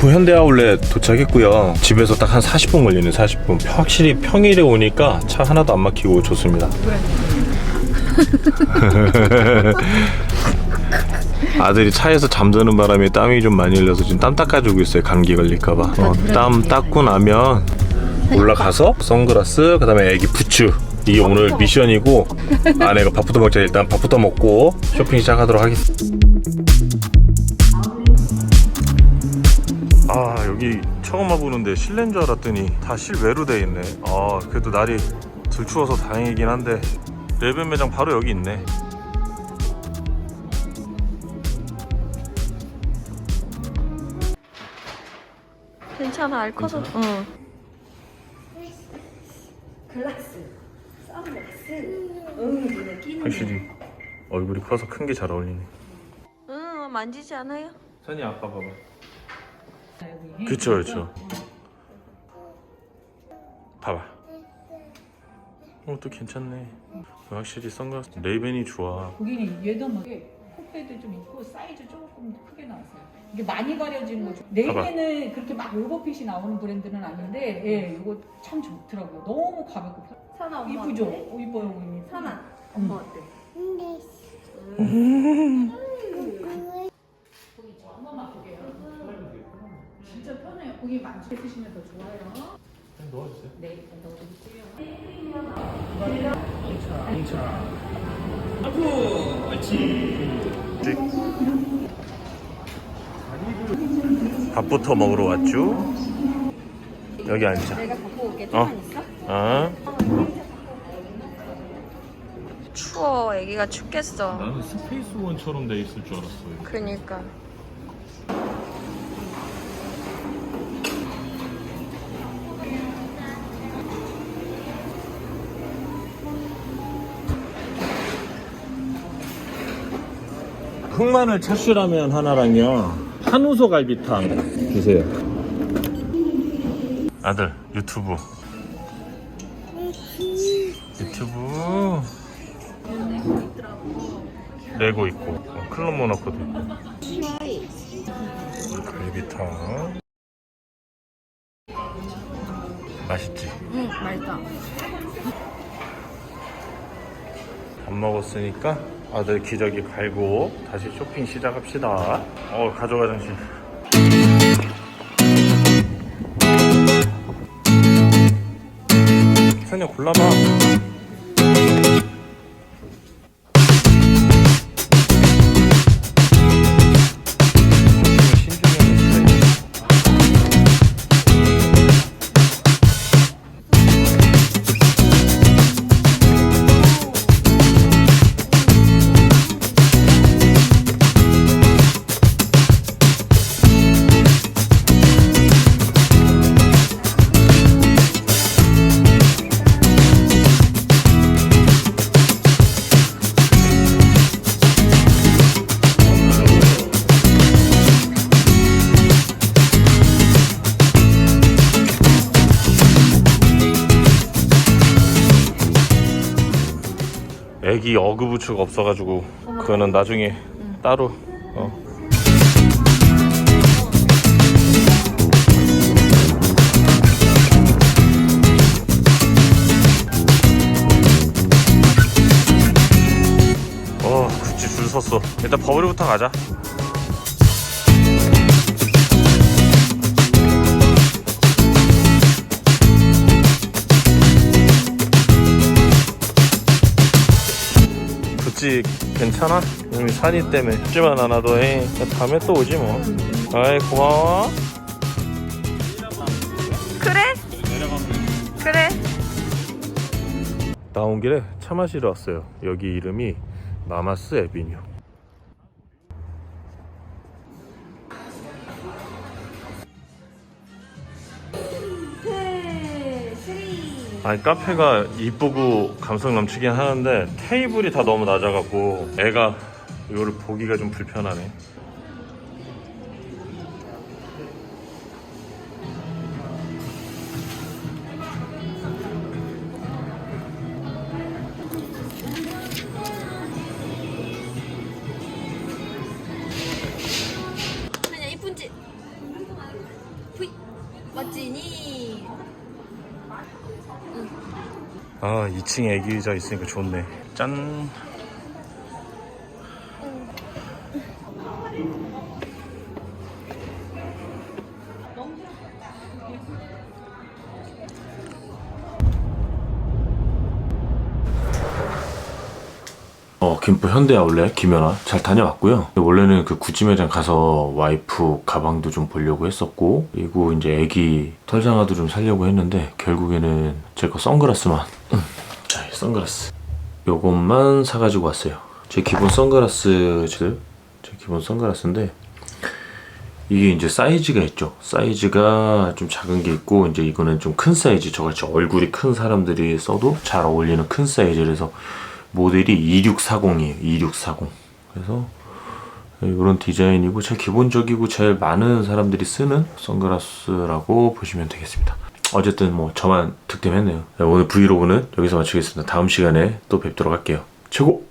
김포 현대아울렛 도착했고요. 집에서 딱 한 40분 걸리네, 40분. 확실히 평일에 오니까 차 하나도 안 막히고 좋습니다. 아들이 차에서 잠드는 바람에 땀이 좀 많이 흘려서 지금 땀 닦아주고 있어요. 감기 걸릴까봐. 어, 땀 닦고 나면 올라가서 선글라스, 그다음에 애기 부츠. 이게 오늘 미션이고 아내가 밥부터 먹자 일단 밥부터 먹고 쇼핑 시작하도록 하겠습니다. 아 여기 처음 와보는데 실내인 줄 알았더니 다 실외로 돼 있네. 아 그래도 날이 덜 추워서 다행이긴 한데 레벤 매장 바로 여기 있네. 괜찮아 알 커서 응. 확실히 얼굴이 커서 큰 게 잘 어울리네. 응 만지지 않아요? 선이 아빠 봐봐 그쵸 그쵸 봐봐 어또 괜찮네 확실히 선글라스 레이벤이 좋아 고객님 얘도 막 콧배도 좀 있고 사이즈 조금 크게 나왔어요. 이게 많이 가려지는 거죠. 네이비는 그렇게 막 오버핏이 나오는 브랜드는 아닌데, 예, 이거 참 좋더라고요. 너무 가볍고 편- 사나 엄마 이쁘죠? 어때? 어, 이뻐요, 고객님. 사나 엄마 어때? 고 고객님 만지게 쓰시면 더 좋아요. 넣어주세요. 네, 일단 넣어드릴게요. 밥부터 먹으러 왔죠? 여기 앉자 내가 갖고 올게. 어. 있어? 아 추워. 애기가 춥겠어. 나는 스페이스 원처럼 돼 있을 줄 알았어요. 그니까 흑마늘 차슈라면 하나랑요. 한우소 갈비탕 주세요. 아들 유튜브. 유튜브. 레고 있고. 어, 클럽 모나코도 있고 갈비탕. 맛있지? 응 맛있다 밥 먹었으니까 아들 기저귀 갈고 다시 쇼핑 시작합시다. 어 가져가 장신. 선녀 골라봐. 애기 어그부츠가 없어가지고 그거는 나중에 따로 어. 어 구찌 줄 섰어 일단 버블부터 가자 구찌 괜찮아? 이미 산이 때문에. 춥지만 않아도 해 다음에 또 오지 뭐. 아이 고마워. 그래? 그래. 나온 길에 차 마시러 왔어요. 여기 이름이 마마스 에비뉴 아니 카페가 이쁘고 감성 넘치긴 하는데 테이블이 다 너무 낮아갖고 애가 이거를 보기가 좀 불편하네 아 2층에 애기 의자 있으니까 좋네. 짠 어, 김포 현대 아울렛 김연아 잘 다녀왔고요. 원래는 그 구찌 매장 가서 와이프 가방도 좀 보려고 했었고, 그리고 이제 애기 털장화도 좀 사려고 했는데, 결국에는 제 거 선글라스만. 음, 자, 이 선글라스. 요것만 사가지고 왔어요. 제 기본 선글라스들, 제 기본 선글라스인데, 이게 이제 사이즈가 있죠. 사이즈가 좀 작은 게 있고, 이제 이거는 좀 큰 사이즈. 저같이 얼굴이 큰 사람들이 써도 잘 어울리는 큰 사이즈라서 모델이 2640이에요. 2640. 그래서 이런 디자인이고 제일 기본적이고 제일 많은 사람들이 쓰는 선글라스라고 보시면 되겠습니다. 어쨌든 뭐 저만 득템했네요. 오늘 브이로그는 여기서 마치겠습니다. 다음 시간에 또 뵙도록 할게요. 최고!